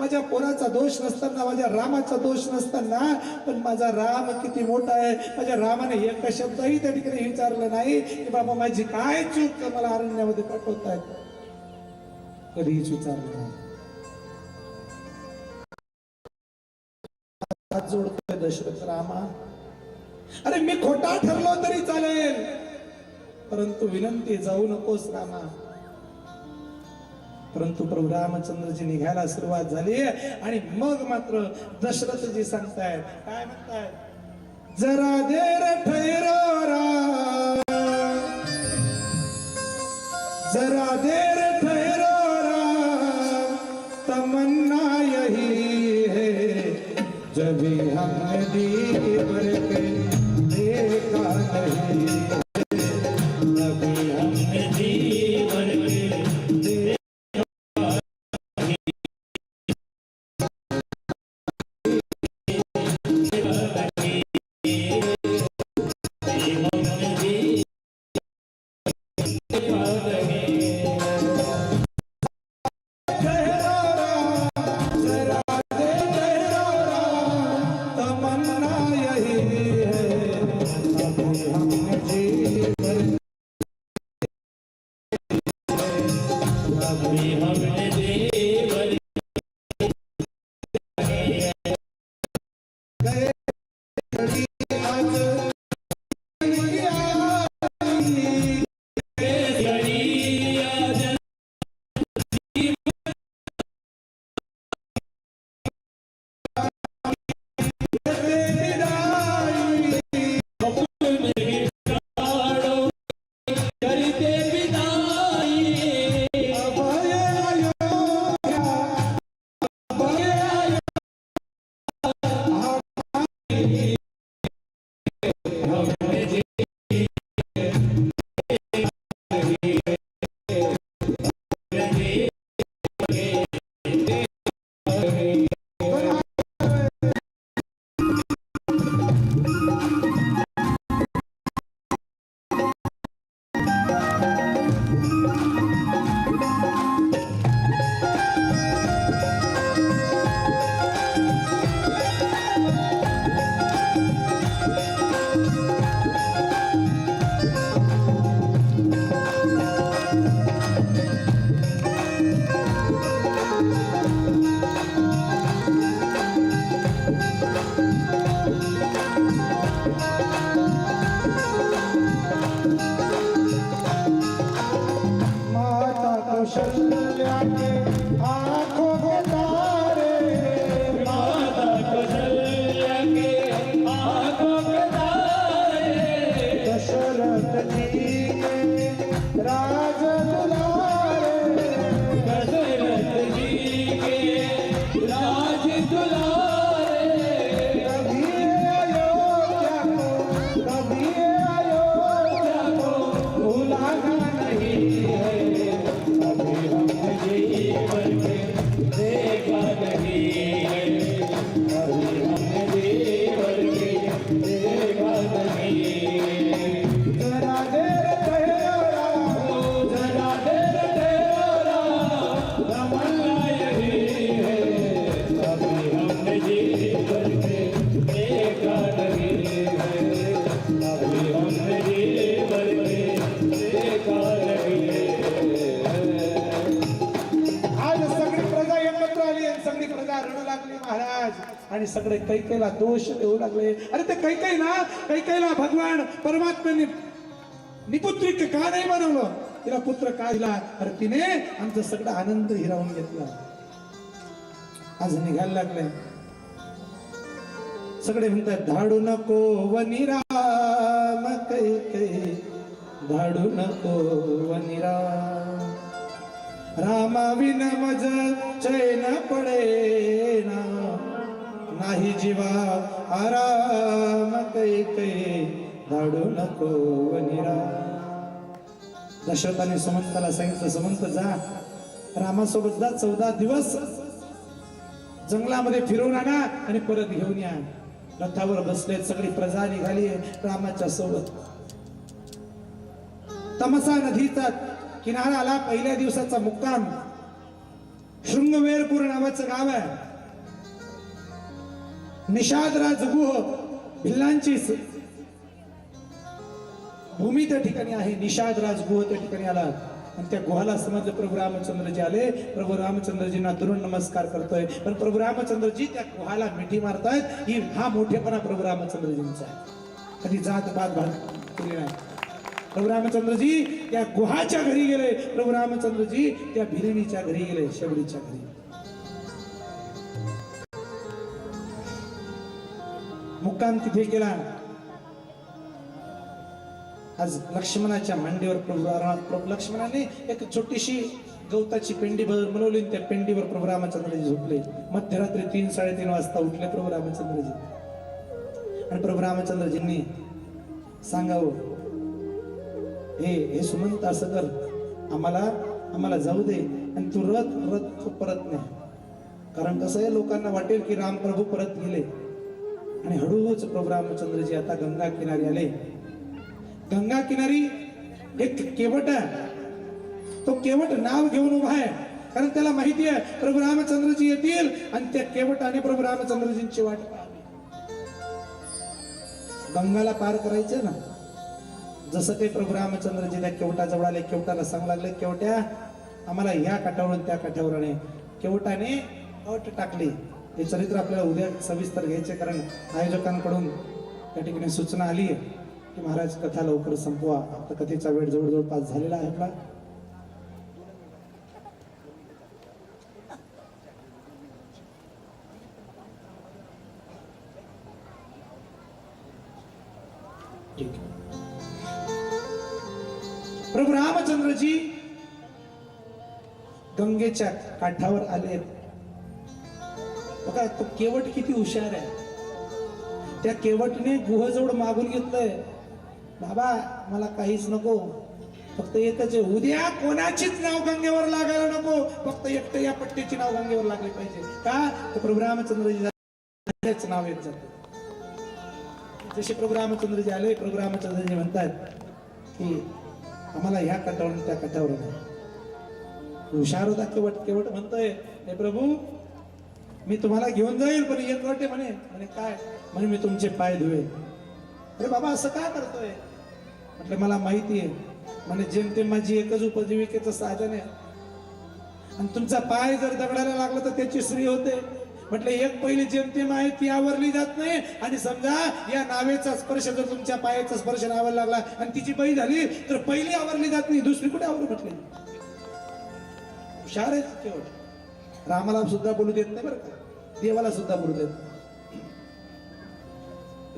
माझ्या पोराचा दोष नसताना माझ्या रामाचा दोष नसताना पण माझा राम किती मोठा आहे. माझ्या रामाने एक शब्दही त्या ठिकाणी विचारलं नाही की बाबा माझी काय चूक मला अरण्यामध्ये पाठवताय कधीच विचारलं नाही. हात जोडतोय दशरथ रामा. अरे मी खोटा ठरलो तरी चालेल परंतु विनंती जाऊ नकोस रामा. परंतु प्रभू रामचंद्रजी निघायला सुरुवात झाली आणि मग मात्र दशरथजी सांगतायत काय म्हणतायत? जरा देर ठैरो जरा देर अभी हमने सगळे दोष देऊ लागले. अरे ते कैकई ना कैकेला भगवान परमात्म्याने निपुत्रिक का नाही बनवलं? तिला पुत्र का दिला? अरे तिने आमचा सगळा आनंद हिरावून घेतला. आज निघायला लागले. सगळे म्हणतात धाडू नको वनिराम कै धाडू नको वनिराम रामा. विन मज चैन पडे ना. नाही जीवा. आराम कै धाडू नको निरा दशरथाने सुमंताला सांगितलं सुमंत जा. रामासोबत जा चौदा दिवस जंगलामध्ये फिरवून आणा आणि परत घेऊन या. रथावर बसलेत सगळी प्रजा निघाली रामाच्या सोबत. तमसा नदीचा किनारा आला पहिल्या दिवसाचा मुक्काम. शृंगवेरपूर नावाचं गाव आहे. निषाद राजगुह भिल्लांची भूमी त्या ठिकाणी आहे. निषाद राजगुह त्या ठिकाणी आला. आणि त्या गुहाला समजलं प्रभू रामचंद्रजी आले. प्रभू रामचंद्रजींना तरुण नमस्कार करतोय. पण प्रभू रामचंद्रजी त्या गुहाला मिठी मारतायत. ही हा मोठेपणा प्रभू रामचंद्रजींचा आहे. कधी जात पात भाग केली नाही. प्रभू रामचंद्रजी त्या गुहाच्या घरी गेले. प्रभू रामचंद्रजी त्या भिरणीच्या घरी गेले. शेवडीच्या घरी. मुक्काम तिथे केला आज लक्ष्मणाच्या मांडीवर प्रभू रामात प्रभू लक्ष्मणाने एक छोटीशी गवताची पेंडी बनवली त्या पेंडीवर प्रभू रामचंद्रजी झोपले. मध्यरात्री तीन साडेतीन वाजता उठले प्रभू रामचंद्रजी आणि प्रभू रामचंद्रजींनी सांगावं हे हे सुमंत असं कर. आम्हाला आम्हाला जाऊ दे आणि तू रथ रथ परत नाही कारण कसं आहे लोकांना वाटेल की राम प्रभू परत गेले. आणि हळूच प्रभू रामचंद्रजी आता गंगा किनारी आले. गंगा किनारी एक केवट आहे. तो केवट नाव घेऊन उभा आहे. कारण त्याला माहिती आहे प्रभू रामचंद्रजी येतील आणि त्या केवटाने प्रभू रामचंद्रजींची वाट गंगाला पार करायचे ना. जसं ते प्रभू रामचंद्रजी त्या केवटाजवळ आले केवटाला सांगू लागले केवट्या आम्हाला ह्या काठावरून त्या काठावर आणि केवटाने अट टाकली. हे चरित्र आपल्याला उद्या सविस्तर घ्यायचे कारण आयोजकांकडून त्या ठिकाणी सूचना आली आहे की महाराज कथा लवकर संपवा. आता कथेचा वेळ जवळजवळ पास झालेला आहे आपला. प्रभू रामचंद्रजी गंगेच्या काठावर आले बघा तो केवट किती हुशार आहे. त्या केवटने गुहजवळ मागून घेतलंय. बाबा मला काहीच नको. फक्त एकच आहे उद्या कोणाचीच नाव गंगेवर लागायला नको. फक्त एकटं या पट्टीची नाव गंगेवर लागली पाहिजे. का? तर प्रभू रामचंद्रजी नाव येत जातं. जसे प्रभू रामचंद्रजी आले प्रभू रामचंद्रजी म्हणतात की आम्हाला ह्या कटावरून त्या कटावर नाही हुशार होता केवट केवट म्हणतोय हे प्रभू मी तुम्हाला घेऊन जाईल पण एक वाटे म्हणे म्हणे काय? म्हणे मी तुमचे पाय धुवे अरे बाबा असं का करतोय? म्हटलं मला माहिती आहे. म्हणे जेमतेम माझी एकच उपजीविकेचं साधन आहे. आणि तुमचा पाय जर दगडायला लागला तर त्याची श्री होते. म्हटलं एक पहिली जेमतेम आहे ती आवरली जात नाही. आणि समजा या नावेचा स्पर्श जर तुमच्या पायाचा स्पर्श नावायला लागला आणि तिची बळी झाली तर पहिली आवरली जात नाही दुसरी कुठे आवरू म्हटली? हुशार आहे केवळ रामाला सुद्धा बोलू देत नाही बरं का? देवाला सुद्धा बोलू देत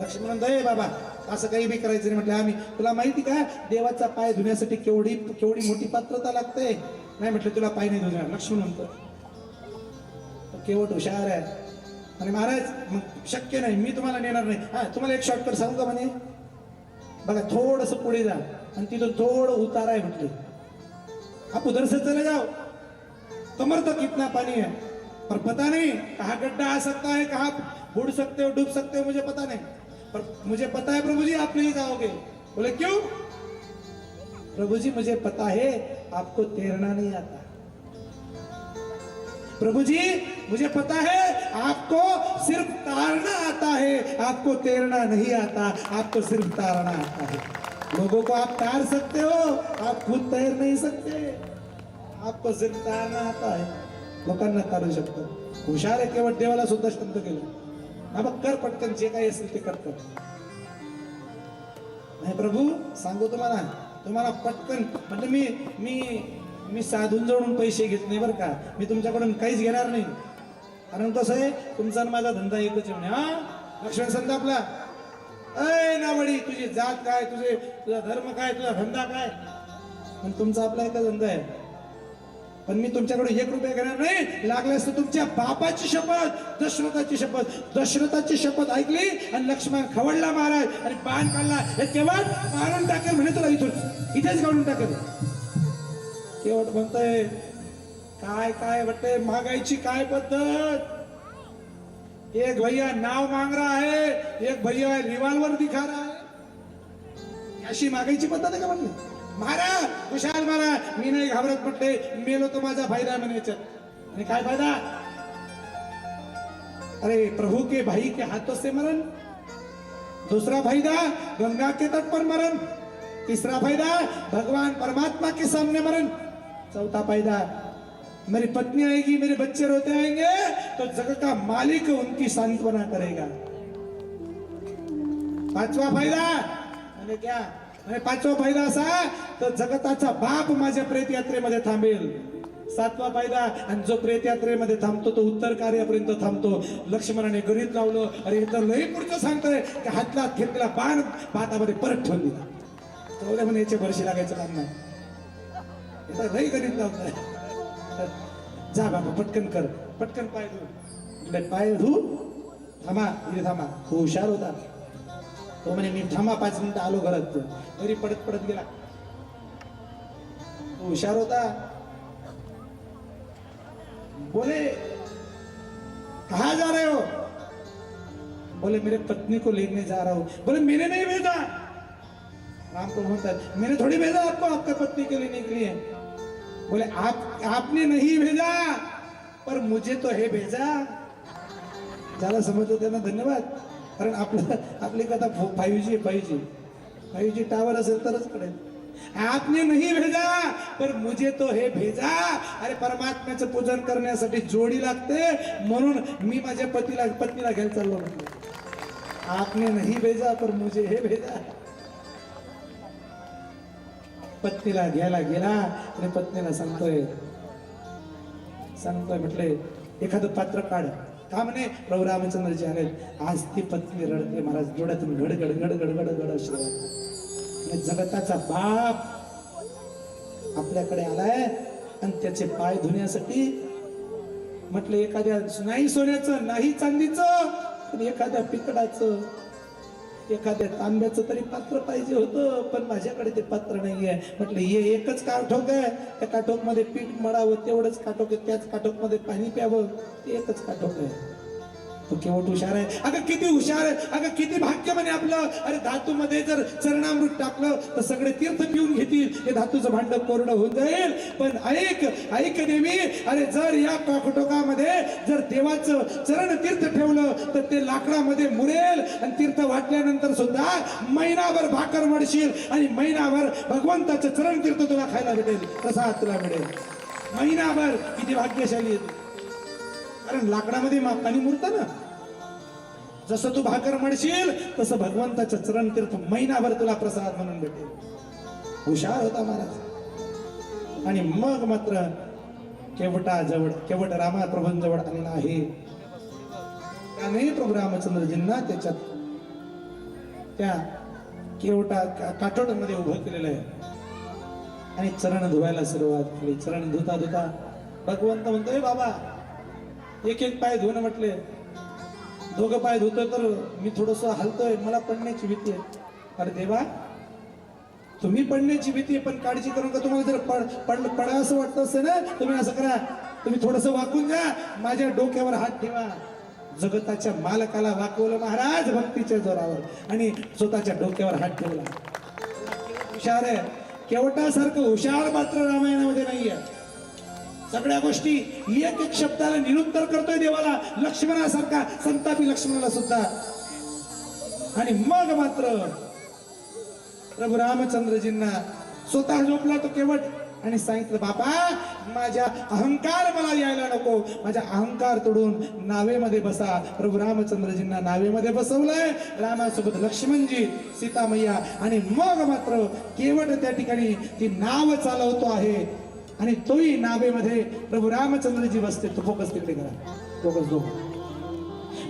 लक्ष्मण दय बाबा असं काही बी करायचं नाही. म्हटलं आम्ही तुला माहिती का? देवाचा पाय धुण्यासाठी केवढी केवढी मोठी पात्रता लागते? नाही म्हटलं तुला पाय नाही धुणार. लक्ष्मण म्हणतो केवट हुशार आहे. आणि महाराज मग शक्य नाही मी तुम्हाला नेणार नाही. हा तुम्हाला एक शॉर्टकट सांगू का म्हणे? बघा थोडस पुढे जा. आणि तिथं थोडं उतार आहे म्हटले. आप उधर से चले जाओ कमर तक इतना पानी है? पर पता नहीं कहाँ गड्ढा आ सकता है, कहाँ बुड़ सकते हो, डूब सकते हो, मुझे पता नहीं। पर मुझे पता है प्रभु जी, आप नहीं जाओगे। बोले, क्यों? प्रभु जी, मुझे पता है, आपको तैरना नहीं आता। प्रभु जी, मुझे पता है, आपको सिर्फ़ तारना आता है, आपको तैरना नहीं आता, आपको सिर्फ़ तारना आता है। लोगों को आप तार सकते हो, आप खुद तैर नहीं सकते। आपको सिर्फ तारना आता आहे. लोकांना तारू शकतात हुशार आहे केवळ देवाला सुद्धा शांत केलं. हा मग कर पटकन जे काही असेल ते करतात नाही प्रभू सांगू तुम्हाला तुम्हाला पटकन म्हणजे मी मी मी साधून जवळून पैसे घेत नाही बरं का. मी तुमच्याकडून काहीच घेणार नाही. कारण कसं आहे तुमचा आणि माझा धंदा एकच म्हणे हा? लक्ष्मण संत आपला. अय नावडी तुझी जात काय तुझे तुझा धर्म काय तुझा धंदा काय? पण तुमचा आपला एकच धंदा आहे. पण मी तुमच्याकडे एक रुपये घेणार नाही. लागल्यास तर तुमच्या बापाची शपथ दशरथाची शपथ. दशरथाची शपथ ऐकली आणि लक्ष्मण खवडला महाराज आणि बाण काढला. हे केवळ मारून टाकेल म्हणे तुला इथून. इथेच काढून टाकेल. केवट म्हणतंय काय काय वाटतंय? मागायची काय पद्धत? एक भैया नाव मांग रहा है एक भैया रिवाल्वर दिखा रहा है अशी मागायची पद्धत आहे का म्हणलं? मारा कुशाल मारा मी नाही घाबरत म्हटले मेलो तो माझा फायदा म्हणायच्यात आणि काय फायदा? अरे प्रभु के भाई के हाथों से मरण. दूसरा फायदा गंगा के तट पर मरण. तीसरा फायदा भगवान परमात्मा के सामने मरण. चौथा फायदा मेरी पत्नी आएगी मेरे बच्चे रोते आएंगे तो जगत का मालिक उनकी सांत्वना करेगा. पांचवा फायदा मैंने क्या? म्हणजे पाचवा फायदा असा तर जगताचा बाप माझ्या प्रेत यात्रेमध्ये थांबेल. सातवा फायदा आणि जो प्रेत यात्रेमध्ये थांबतो तो उत्तर कार्यापर्यंत थांबतो. लक्ष्मणाने गरीत लावलं. अरे हे तर लई पुढचं सांगतोय. की हातला थिरकला बाण भातामध्ये परत ठेवून दिला. तेवढ्या म्हणे याचे वर्षी लागायचं काम नाही. लई गरीत लावतोय. जा बाबा पटकन कर. पटकन पाय धू. पाय धू. थांबा इथे थांबा. हुशार होता. तो म्हणे मी थांबा पाच मिनिटं आलो घरात घरी पडत पडत गेला. तो हुशार होता. बोले कहा जा रहे हो? बोले मेरे पत्नी को लेने जा रहा हूं. बोले मैंने नहीं भेजा. राम को बोलता है मैंने थोड़ी भेजा आपको आपका पत्नी के लेने के लिए. बोले आप आपने नहीं भेजा पर मुझे तो है भेजा. ज्यादा समझ होते ना धन्यवाद। कारण आपलं आपली कथा five G five G five G tower असेल तरच कळेल. आपने नाही भेजा पर मुझे तो हे भेजा. अरे परमात्म्याचं पूजन करण्यासाठी जोडी लागते. म्हणून मी माझ्या पतीला पत्नीला घ्यायला चाललो म्हटलं आपने नाही भेजा पर मुझे हे भेजा. पत्नीला घ्यायला गेला आणि पत्नीला सांगतोय सांगतोय म्हटले एखादं पात्र काढ. का म्हणे प्रभू रामचंद्रजी आले आज ती पत्नी रडते. महाराज डोळ्यातून घड घड घड घड आणि जगताचा बाप आपल्याकडे आलाय आणि त्याचे पाय धुण्यासाठी म्हटलं एखाद्या नाही सोन्याचं नाही चांदीचं पण एखाद्या पिकडाचं एखाद्या तांब्याचं तरी पात्र पाहिजे होतं पण माझ्याकडे ते पात्र नाहीये. म्हटलं हे एकच काठोक आहे. त्या काठोकमध्ये पीठ मळावं तेवढंच काठोक आहे. त्याच काठोकमध्ये पाणी प्यावं ते एकच काठोक आहे. तो केवट हुशार आहे. अगं किती हुशार आहे. अगं किती भाग्य म्हणे आपलं. अरे धातू मध्ये जर चरणामृत टाकलं तर सगळे तीर्थ पिऊन घेतील. हे धातूचं भांड कोरडं होऊन जाईल. पण ऐक ऐक देवी अरे जर या कॉकटोकामध्ये जर देवाचं चरण तीर्थ ठेवलं तर ते लाकडामध्ये मुरेल. आणि तीर्थ वाटल्यानंतर सुद्धा महिनाभर भाकर मडशील. आणि महिनाभर भगवंताचं चरण तीर्थ तुला खायला भेटेल. प्रसाद तुला मिळेल. महिनाभर किती भाग्यशाली आहे कारण लाकडामध्ये मा- मुरतं ना. जसं तू भाकर म्हणशील तसं भगवंताचं चरण तीर्थ महिनाभर तुला प्रसाद म्हणून भेटेल. हुशार होता महाराज. आणि मग मात्र केवटा जवळ केवट रामा प्रभूंजवळ आलेला आहे. त्याने प्रभू रामचंद्रजींना त्याच्यात त्या केवटा का- उभं केलेलं आहे. आणि चरण धुवायला सुरुवात केली. चरण धुता धुता भगवंत म्हणतोय बाबा एक एक पाय धुवून म्हटले दोघं पाय धुतोय तर मी थोडस हलतोय. मला पडण्याची भीती आहे. अरे देवा. तुम्ही पडण्याची भीती आहे पण काळजी करू का तुम्हाला जर पड पड पडा असं वाटत असेल ना तुम्ही असं करा. तुम्ही थोडस वाकून जा. माझ्या डोक्यावर हात ठेवा. जगताच्या मालकाला वाकवलं महाराज भक्तीच्या जोरावर. आणि स्वतःच्या डोक्यावर हात ठेवला. हुशार आहे. केवटासारखं हुशार मात्र रामायणामध्ये नाहीये. सगळ्या गोष्टी एक एक शब्दाला निरुत्तर करतोय देवाला. लक्ष्मणासारखा संतापी लक्ष्मणाला सुद्धा. आणि मग मात्र प्रभू रामचंद्रजींना स्वतः झोपला तो केवट आणि सांगितलं बाबा माझ्या अहंकार मला यायला नको. माझ्या अहंकार तोडून नावेमध्ये बसा. प्रभू रामचंद्रजींना नावेमध्ये बसवलंय. रामासोबत लक्ष्मणजी सीतामय्या आणि मग मात्र केवट त्या ठिकाणी ती नाव चालवतो आहे. आणि तोही नाभेमध्ये प्रभू रामचंद्रजी बसते. तो फोकस तिकडे करा. फोकस दो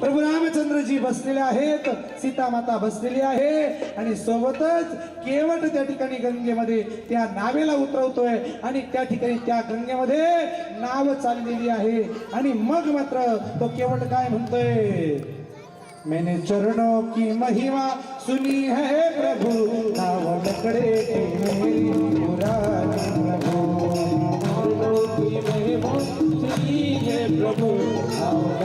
प्रभू रामचंद्रजी बसलेले आहेत. सीता माता बसलेली आहे. आणि सोबतच केवट त्या ठिकाणी गंगेमध्ये त्या नावेला उतरवतोय. आणि त्या ठिकाणी त्या गंगेमध्ये नाव चाललेली आहे. आणि मग मात्र तो केवट काय म्हणतोय? मैंने चरणों की महिमा सुनी है प्रभु. नाव लकड़े की मेरी पुरानी प्रभु प्रभु नाव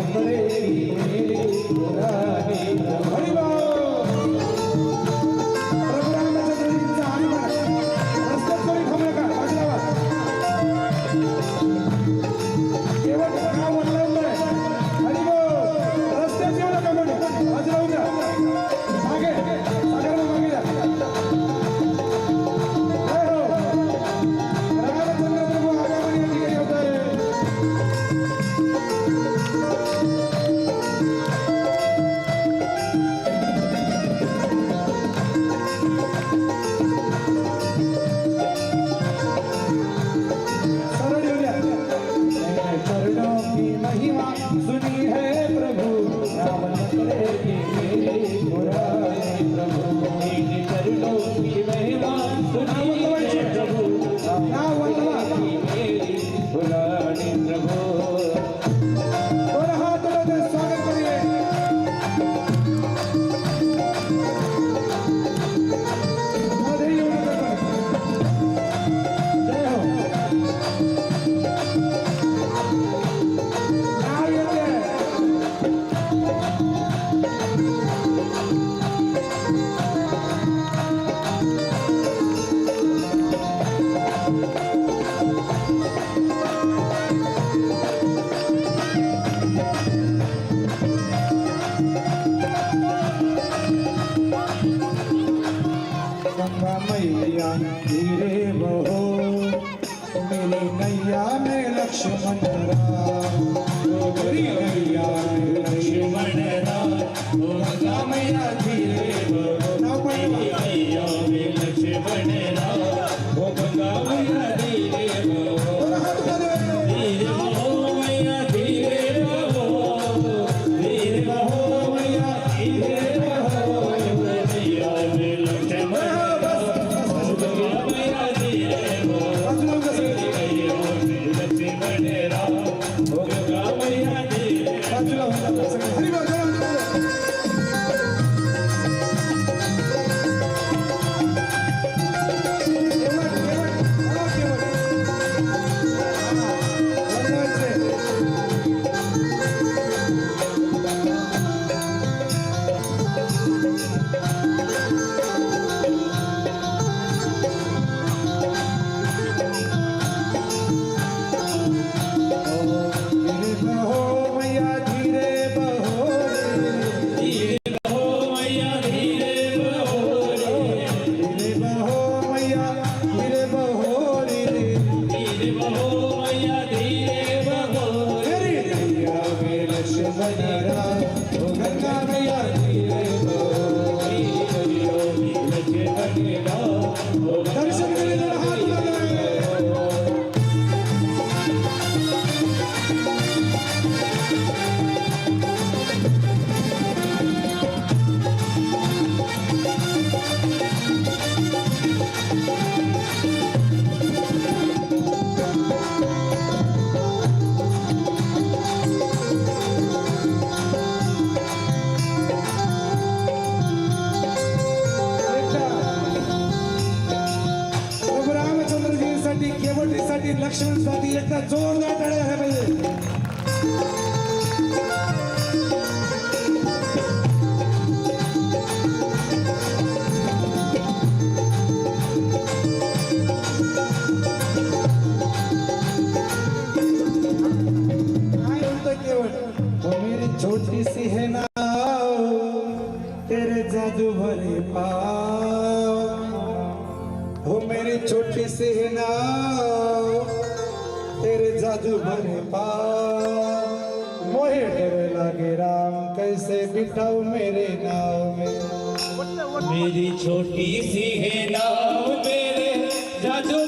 मुराद ইলেকশন পার্টির একটা জোর से बिठाओ मेरे नाव में। मेरी छोटी सी है नाव मेरे। जादू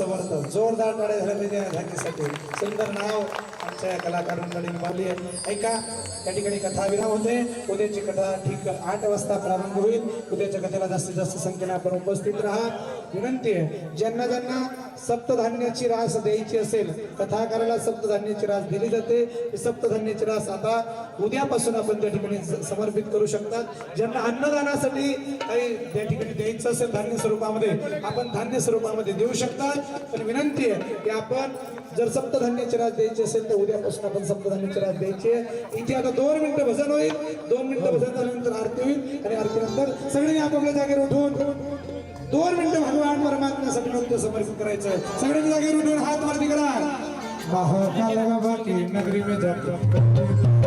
समर्थ जोरदार टाळे झाले पाहिजे या झाकीसाठी सुंदर नाव आमच्या कलाकारांकडे निभावली आहे. ऐका त्या ठिकाणी कथा विराम होते. उद्याची कथा ठीक आठ वाजता प्रारंभ होईल. उद्याच्या कथेला जास्तीत जास्त संख्येने आपण उपस्थित राहा. विनंती आहे. ज्यांना ज्यांना सप्तधान्याची रास द्यायची असेल कथाकाराला सप्तधान्याची रास दिली जाते. सप्तधान्याची रास आता उद्यापासून आपण त्या ठिकाणी समर्पित करू शकतात. ज्यांना अन्नदानासाठी काही त्या ठिकाणी द्यायचं असेल धान्य स्वरूपामध्ये आपण धान्य स्वरूपामध्ये देऊ शकतात. पण विनंती आहे की आपण जर सप्तधान्याची रास द्यायची असेल तर उद्यापासून आपण सप्तधान्याची रास द्यायची आहे. इथे आता दोन मिनिटं भजन होईल. दोन मिनिटं भजन झाल्यानंतर आरती होईल आणि आरतीनंतर सगळ्यांनी आपापल्या जागेवर उठून दोन मिनिटं भगवान परमात्म्यासाठी नृत्य समर्पित करायचं आहे सगळ्यांनी जागेवर उठून हात वरती करा. महाकाल बाबा की नगरी में जाकर